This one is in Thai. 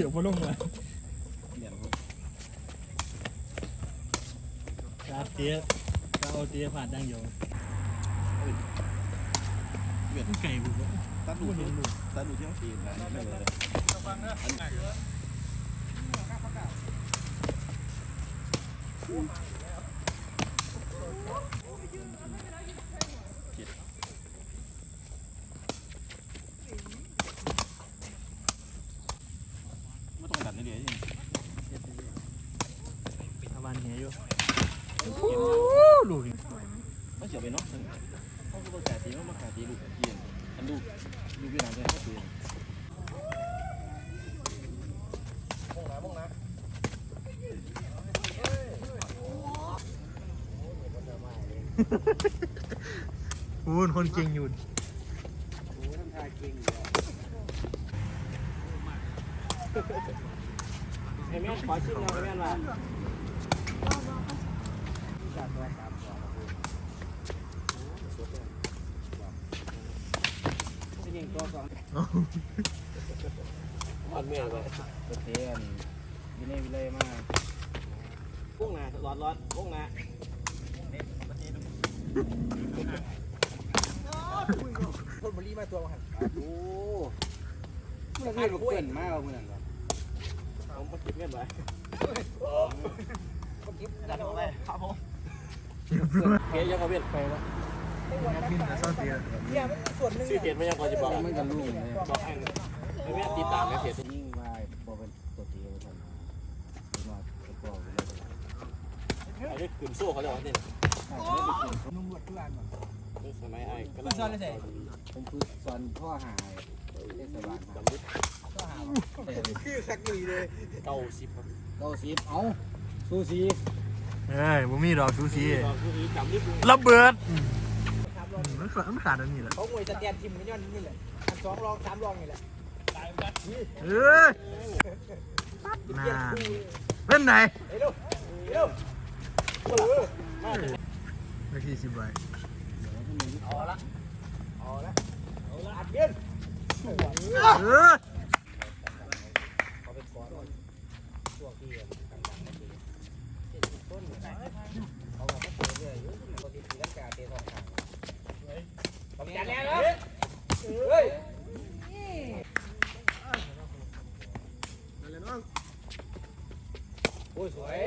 เดี๋ยวพอลงมาเลยนจาเตี้ยตาโอเตี้ยผ่านดังเดียเปลี่ยนไก่บุกตาดดูที่ยวตาดดูที่เขาตีนะไม่เลยไม่ต้องดันนี่เดียวนี่ ตะวันเหี้ยอยู่ลูกนี่ไม่เสียไปเนาะเขาก็ประกาศตีเขาประกาศตีลูกเกียนอันลูกลูกเวียดนามจะเขาตีพูนคนเก่งอยู่ไอ้แม่ขอชิมหน่อยแม่ว่า มันเมื่อยไปประเทศวินัยวิเลยมากกุ้งนะร้อนร้อนกุ้งนะคนบรีมาตัวหันโอ้มันให้ลูกเพื่อนมากเมื่อนั้นผมมากินเงินไว้ก็กิฟดันออกไปครับผมเพียยังเขาเวียนไปแล้วะบินแต่เศร้าเตียเนี่ยมันส่วนหนึ่งชื่อเพียนไม่ยังพอจะบอกมันกันลูกเลยบอกอันไอ้แม่ติดตามแม่เพียนยิ่งวายพอเป็นตัวตีเลยท่านมาตะกอเลยไอ้นี่ขืนสู้เขาเลยวันนี้นุ่มบวชทุกอันสมัยไอ้ก็ผมคือสอนพ่อหายเทศบาลจำลึกคือคักดีเลยเก้าสิบครับเก้าสิบเอาสู้สีเอ้ยบุมีดอกซูซีก็คือจำลึกระเบิดสา มันขาดมันอันนี้แหละเขางวยสแตนทิมไม่ย้อนนี่แหละสองรองสามรองนี่แหละเอ้ยน่าเล่นไหนเฮ้ยลูกเฮ้ยลูกโอ้ยไม่อกี้สิบใบเอาละเอาละเอาละอัดเบี้ยนสวยเออเขาเป็นก้อนช่วงที่ โอ้ยสวย